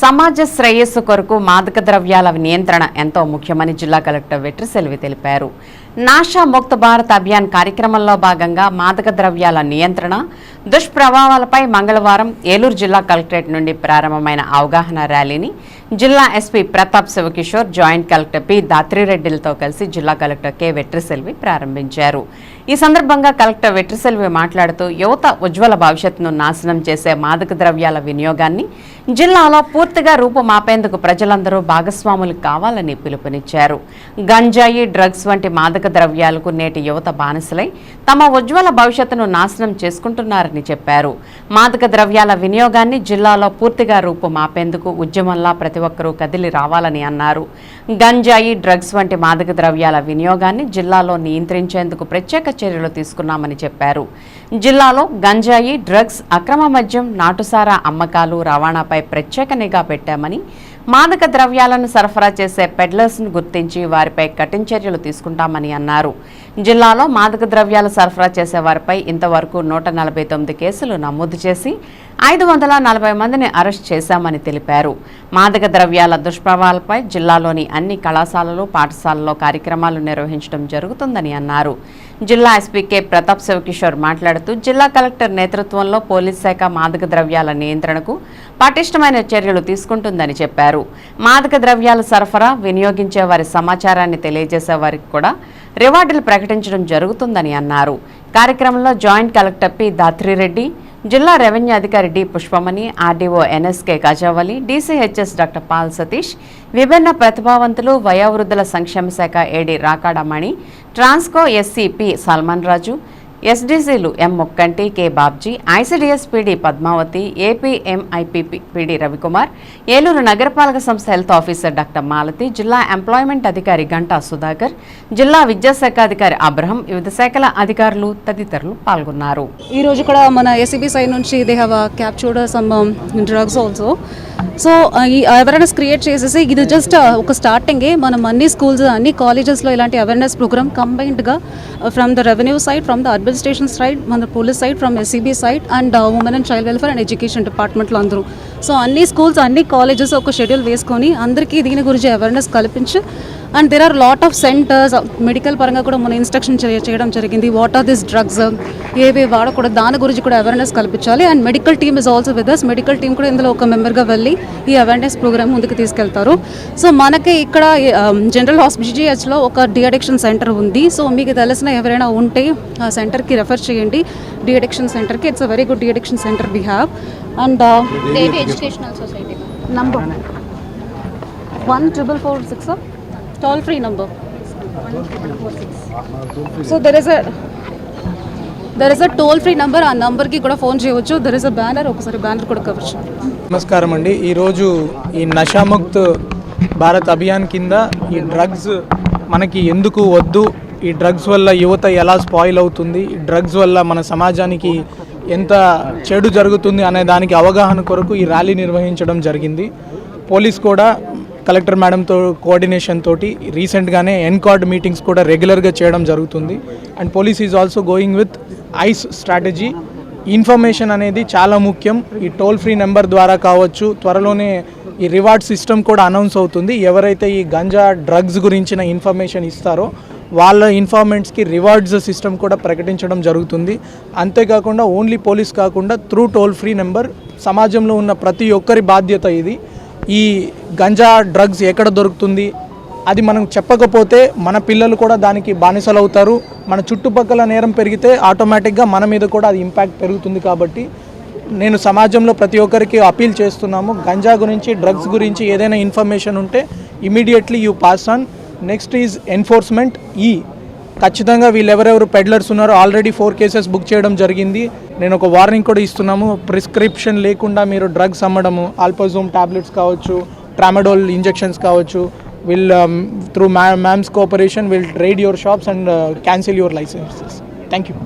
సమాజ శ్రేయస్సు కొరకు మాదక ద్రవ్యాల నియంత్రణ ఎంతో ముఖ్యమని జిల్లా కలెక్టర్ వెట్రి సెల్వి తెలిపారు. నాషా ముక్త భారత్ అభియాన్ కార్యక్రమంలో భాగంగా మాదక ద్రవ్యాల నియంత్రణ దుష్ప్రభావాలపై మంగళవారం ఏలూరు జిల్లా కలెక్టరేట్ నుండి ప్రారంభమైన అవగాహన ర్యాలీని జిల్లా SP Pratap Shivakishore joint collector P దాత్రిరెడ్డిలతో కలిసి జిల్లా కలెక్టర్ కె వెట్రిసెల్వి ప్రారంభించారు. ఈ సందర్భంగా కలెక్టర్ వెట్రిసెల్వి మాట్లాడుతూ యువత ఉజ్వల భవిష్యత్తును నాశనం చేసే మాదక ద్రవ్యాల వినియోగాన్ని జిల్లాలో పూర్తిగా రూపుమాపేందుకు ప్రజలందరూ భాగస్వాములు కావాలని పిలుపునిచ్చారు. గంజాయి డ్రగ్స్ వంటి మాదక ద్రవ్యాలకు నేటి యువత బానిసలై తమ ఉజ్వల భవిష్యత్తును నాశనం చేసుకుంటున్నారని చెప్పారు. మాదక ద్రవ్యాల వినియోగాన్ని జిల్లాలో పూర్తిగా రూపుమాపేందుకు ఉద్యమంలా ప్రతి ఒక్కరూ కదిలి రావాలని అన్నారు. గంజాయి డ్రగ్స్ వంటి మాదక ద్రవ్యాల వినియోగాన్ని జిల్లాలో నియంత్రించేందుకు ప్రత్యేక చర్యలు తీసుకున్నామని చెప్పారు. జిల్లాలో గంజాయి డ్రగ్స్ అక్రమ మద్యం నాటుసారా అమ్మకాలు రవాణాపై ప్రత్యేక నిఘా పెట్టామని మాదక ద్రవ్యాలను సరఫరా చేసే పెడ్లర్స్ను గుర్తించి వారిపై కఠిన చర్యలు తీసుకుంటామని అన్నారు. జిల్లాలో మాదక ద్రవ్యాలు సరఫరా చేసే వారిపై ఇంతవరకు నూట నలభై తొమ్మిది కేసులు నమోదు చేసి ఐదు వందల నలభై మందిని అరెస్ట్ చేశామని తెలిపారు. మాదక ద్రవ్యాల దుష్ప్రభావాలపై జిల్లాలోని అన్ని కళాశాలలు పాఠశాలల్లో కార్యక్రమాలు నిర్వహించడం జరుగుతుందని అన్నారు. జిల్లా ఎస్పీ కె ప్రతాప్ శివకిషోర్ మాట్లాడుతూ జిల్లా కలెక్టర్ నేతృత్వంలో పోలీస్ శాఖ మాదక ద్రవ్యాల నియంత్రణకు పటిష్టమైన చర్యలు తీసుకుంటుందని చెప్పారు. మాదక ద్రవ్యాల సరఫరా వినియోగించే వారి సమాచారాన్ని తెలియజేసే వారికి కూడా రివార్డులు ప్రకటించడం జరుగుతుందని అన్నారు. కార్యక్రమంలో జాయింట్ కలెక్టర్ పి దాత్రిరెడ్డి జిల్లా రెవెన్యూ అధికారి D Pushpamani RDO NSK Gajavali DCHS doctor Paul Satish విభిన్న ప్రతిభావంతులు వయోవృద్ధుల సంక్షేమ శాఖ AD Rakadamani Transco SC P Salman Raju ఎస్డీసీలు M Mukkanti K Babji ICDS PD Padmavathi APMIPP PD Ravikumar Eluru నగరపాలక సంస్థ health officer doctor Malathi జిల్లా employment అధికారి గంటా సుధాకర్ జిల్లా విద్యాశాఖ అధికారి అబ్రహం వివిధ శాఖల అధికారులు తదితరులు పాల్గొన్నారు. ఈ రోజు కూడా మన ఏసీబీ సైడ్ నుంచి they have captured some drugs also so ఈ అవేర్నెస్ క్రియేట్ చేసేసి ఇది జస్ట్ uh, ఒక స్టార్టింగే మనం అన్ని స్కూల్స్ అన్ని కాలేజెస్లో ఇలాంటి awareness program కంబైన్డ్గా from the revenue side from the administration side మన police side from SCB side and women and child welfare and education డిపార్ట్మెంట్లో అందరూ. సో అన్ని స్కూల్స్ అన్ని కాలేజెస్ ఒక షెడ్యూల్ వేసుకొని అందరికీ దీని గురించి అవేర్నెస్ కల్పించి and there are lot of centres medical పరంగా కూడా మన ఇన్స్ట్రక్షన్ చేయడం జరిగింది. వాట్ ఆర్ దిస్ డ్రగ్స్ ఏవి వాడకూడదు? దాని గురించి కూడా అవేర్నెస్ కల్పించాలి. And medical team is also with us medical team కూడా ఇందులో ఒక మెంబర్గా వెళ్ళి ఈ అవేర్నెస్ ప్రోగ్రామ్ ముందుకు తీసుకెళ్తారు. సో మనకి ఇక్కడ జనరల్ హాస్పిటల్స్లో ఒక డి అడిక్షన్ సెంటర్ ఉంది. సో మీకు తెలిసిన ఎవరైనా ఉంటే ఆ సెంటర్కి రెఫర్ చేయండి. డి అడిక్షన్ సెంటర్కి it's a very good de addiction centre we have and educational society number one triple four six toll free number so there is a there is a toll free number ఆ నంబర్కి కూడా phone చేయవచ్చు. There is a banner ఒకసారి banner కూడా cover చేయండి. నమస్కారం అండి. ఈరోజు ఈ నషాముక్త్ భారత్ అభియాన్ కింద ఈ డ్రగ్స్ మనకి ఎందుకు వద్దు? ఈ డ్రగ్స్ వల్ల యువత ఎలా స్పాయిల్ అవుతుంది? ఈ డ్రగ్స్ వల్ల మన సమాజానికి ఎంత చెడు జరుగుతుంది అనే దానికి అవగాహన కొరకు ఈ ర్యాలీ నిర్వహించడం జరిగింది. పోలీస్ కూడా కలెక్టర్ మేడంతో కోఆర్డినేషన్ తోటి రీసెంట్గానే ఎన్కార్డ్ మీటింగ్స్ కూడా రెగ్యులర్గా చేయడం జరుగుతుంది. And police is also going with ice strategy information అనేది చాలా ముఖ్యం. ఈ టోల్ ఫ్రీ నెంబర్ ద్వారా కావచ్చు త్వరలోనే ఈ రివార్డ్ సిస్టమ్ కూడా అనౌన్స్ అవుతుంది. ఎవరైతే ఈ గంజా డ్రగ్స్ గురించిన ఇన్ఫర్మేషన్ ఇస్తారో వాళ్ళ ఇన్ఫార్మెంట్స్కి రివార్డ్స్ సిస్టమ్ కూడా ప్రకటించడం జరుగుతుంది. అంతేకాకుండా ఓన్లీ పోలీస్ కాకుండా త్రూ టోల్ ఫ్రీ నెంబర్ సమాజంలో ఉన్న ప్రతి ఒక్కరి బాధ్యత ఇది. ఈ గంజా డ్రగ్స్ ఎక్కడ దొరుకుతుంది? అది మనం చెప్పకపోతే మన పిల్లలు కూడా దానికి బానిసలు అవుతారు మన చుట్టుపక్కల నేరం పెరిగితే ఆటోమేటిక్గా మన మీద కూడా అది ఇంపాక్ట్ పెరుగుతుంది కాబట్టి నేను సమాజంలో ప్రతి ఒక్కరికి అపీల్ చేస్తున్నాము. గంజా గురించి డ్రగ్స్ గురించి ఏదైనా ఇన్ఫర్మేషన్ ఉంటే immediately you pass on. Next is enforcement. ఈ ఖచ్చితంగా వీళ్ళు ఎవరెవరు పెడ్లర్స్ ఉన్నారో ఆల్రెడీ ఫోర్ కేసెస్ బుక్ చేయడం జరిగింది. నేను ఒక వార్నింగ్ కూడా ఇస్తున్నాము. ప్రిస్క్రిప్షన్ లేకుండా మీరు డ్రగ్స్ అమ్మడము ఆల్పోజోమ్ టాబ్లెట్స్ కావచ్చు ట్రామడోల్ ఇంజెక్షన్స్ కావచ్చు will through mams cooperation will raid your shops and cancel your licences thank you